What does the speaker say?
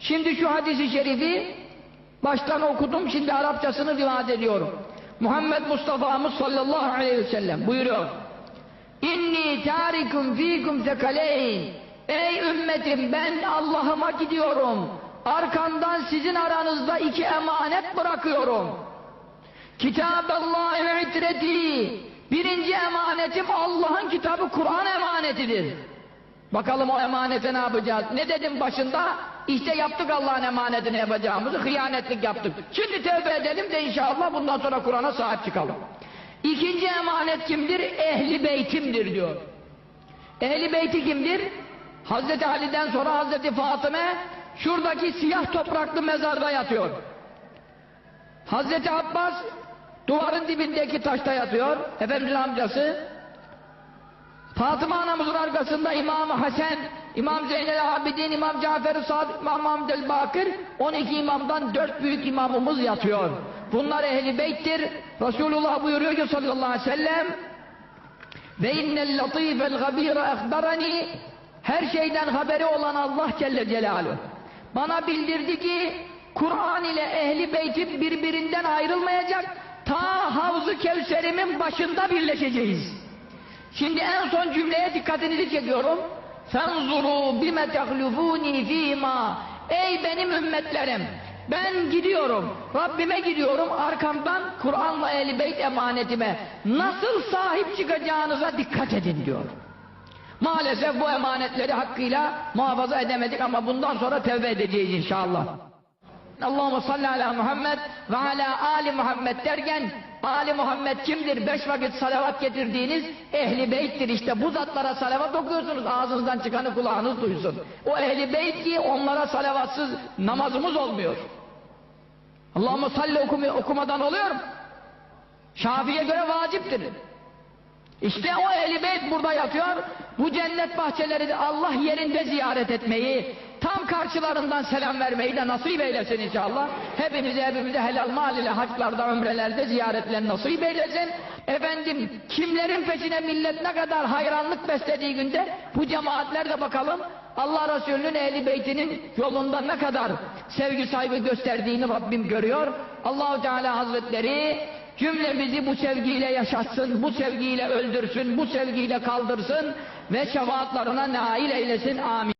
Şimdi şu hadisi şerifi baştan okudum, şimdi Arapçasını rivayet ediyorum. Muhammed Mustafa'mız sallallahu aleyhi ve sellem buyuruyor. İnni tarikum fikum tekaleyn. Ey ümmetim ben Allah'ıma gidiyorum. Arkamdan sizin aranızda iki emanet bırakıyorum. Kitaballahi ve itreti. Birinci emanetim Allah'ın kitabı Kur'an emanetidir. Bakalım o emanete ne yapacağız? Ne dedim başında? İşte yaptık Allah'ın emanetini yapacağımızı, hıyanetlik yaptık. Şimdi tövbe edelim de inşallah bundan sonra Kur'an'a sahip çıkalım. İkinci emanet kimdir? Ehli beytimdir diyor. Ehli beyti kimdir? Hazreti Ali'den sonra Hazreti Fatıma şuradaki siyah topraklı mezarda yatıyor. Hazreti Abbas duvarın dibindeki taşta yatıyor. Efendimizin amcası. Fatıma anamızın arkasında İmam Hasan, İmam Zeynel Abidin, İmam Cafer-i Sadık, İmam Hamdel Bakır, 12 imamdan 4 büyük imamımız yatıyor. Bunlar ehli beyttir. Resulullah buyuruyor ki sallallahu aleyhi ve sellem ve innel latifel gabira ehberani her şeyden haberi olan Allah Celle Celaluhu bana bildirdi ki Kur'an ile ehli beytim birbirinden ayrılmayacak ta Havz-ı Kevser'imin başında birleşeceğiz. Şimdi en son cümleye dikkatinizi çekiyorum. Fenzuru bime tehlufuni fîmâ Ey benim ümmetlerim! Ben gidiyorum, Rabbime gidiyorum, arkamdan Kur'an'la ehl beyt emanetime nasıl sahip çıkacağınıza dikkat edin diyor. Maalesef bu emanetleri hakkıyla muhafaza edemedik ama bundan sonra tevbe edeceğiz inşallah. Allahu salli ala Muhammed ve ala ali Muhammed derken Ali Muhammed kimdir? Beş vakit salavat getirdiğiniz ehli beyttir işte. Bu zatlara salavat okuyorsunuz. Ağzınızdan çıkanı kulağınız duysun. O ehli beyt ki onlara salavatsız namazımız olmuyor. Allahümme salli okumi, okumadan oluyor mu? Şafi'ye göre vaciptir. İşte o ehli beyt burada yatıyor. Bu cennet bahçeleri Allah yerinde ziyaret etmeyi, tam karşılarından selam vermeyi de nasip eylesin inşallah. Hepimize hepimize helal mal ile haçlarda, ömrelerde ziyaretlerini nasip eylesin. Efendim kimlerin peşine millet ne kadar hayranlık beslediği günde bu cemaatler de bakalım Allah Resulü'nün ehli beytinin yolunda ne kadar sevgi saygı gösterdiğini Rabbim görüyor. Allahu Teala Hazretleri cümlemizi bu sevgiyle yaşatsın, bu sevgiyle öldürsün, bu sevgiyle kaldırsın ve şefaatlarına nail eylesin. Amin.